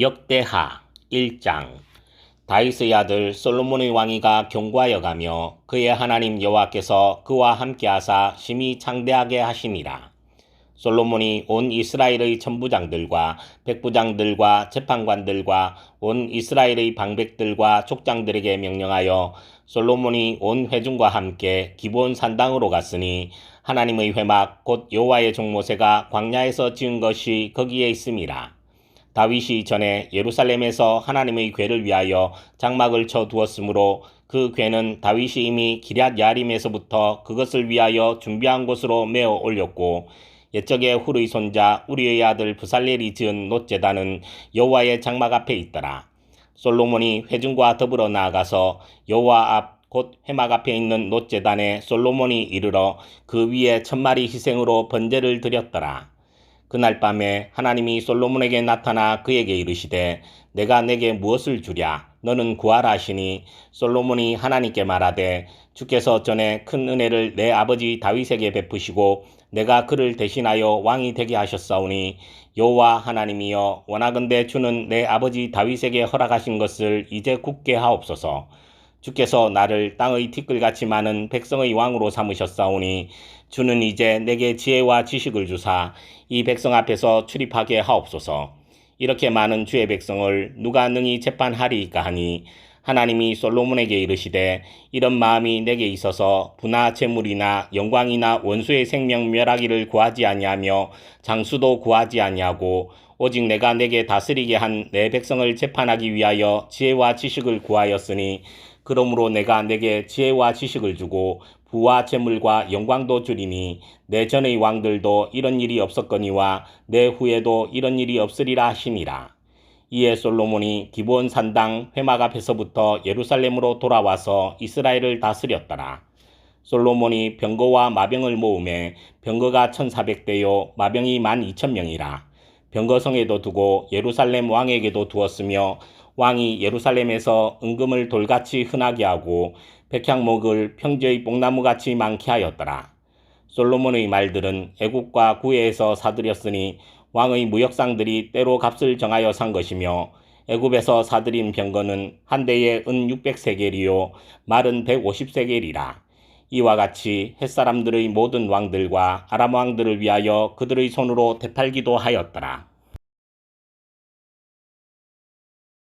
역대하 1장 다윗의 아들 솔로몬의 왕이가 경과하여 가며 그의 하나님 여호와께서 그와 함께하사 심히 창대하게 하시니라. 솔로몬이 온 이스라엘의 천부장들과 백부장들과 재판관들과 온 이스라엘의 방백들과 족장들에게 명령하여 솔로몬이 온 회중과 함께 기본 산당으로 갔으니 하나님의 회막 곧 여호와의 종모세가 광야에서 지은 것이 거기에 있음이라. 다윗이 전에 예루살렘에서 하나님의 궤를 위하여 장막을 쳐 두었으므로 그 궤는 다윗이 이미 기럇 야림에서부터 그것을 위하여 준비한 곳으로 메어 올렸고 옛적에 훌의 손자 우리의 아들 부살렐이 지은 놋제단은 여호와의 장막 앞에 있더라. 솔로몬이 회중과 더불어 나아가서 여호와 앞 곧 회막 앞에 있는 놋제단에 솔로몬이 이르러 그 위에 천마리 희생으로 번제를 드렸더라. 그날 밤에 하나님이 솔로몬에게 나타나 그에게 이르시되 내가 내게 무엇을 주랴? 너는 구하라 하시니 솔로몬이 하나님께 말하되 주께서 전에 큰 은혜를 내 아버지 다윗에게 베푸시고 내가 그를 대신하여 왕이 되게 하셨사오니 여호와 하나님이여 원하건대 주는 내 아버지 다윗에게 허락하신 것을 이제 굳게 하옵소서 주께서 나를 땅의 티끌같이 많은 백성의 왕으로 삼으셨사오니 주는 이제 내게 지혜와 지식을 주사 이 백성 앞에서 출입하게 하옵소서. 이렇게 많은 주의 백성을 누가 능히 재판하리이까 하니 하나님이 솔로몬에게 이르시되 이런 마음이 내게 있어서 부나 재물이나 영광이나 원수의 생명 멸하기를 구하지 아니하며 장수도 구하지 아니하고 오직 내가 내게 다스리게 한 내 백성을 재판하기 위하여 지혜와 지식을 구하였으니 그러므로 내가 내게 지혜와 지식을 주고 부와 재물과 영광도 주리니 내 전의 왕들도 이런 일이 없었거니와 내 후에도 이런 일이 없으리라 하시니라. 이에 솔로몬이 기본 산당 회막 앞에서부터 예루살렘으로 돌아와서 이스라엘을 다스렸더라. 솔로몬이 병거와 마병을 모음에 병거가 1400대요 마병이 12,000명이라. 병거성에도 두고 예루살렘 왕에게도 두었으며 왕이 예루살렘에서 은금을 돌같이 흔하게 하고 백향목을 평지의 뽕나무같이 많게 하였더라. 솔로몬의 말들은 애국과 구해에서 사들였으니 왕의 무역상들이 때로 값을 정하여 산 것이며 애굽에서 사들인 병거는 한 대에 은 600세겔이요 말은 150세겔이라. 이와 같이 햇사람들의 모든 왕들과 아람 왕들을 위하여 그들의 손으로 되팔기도 하였더라.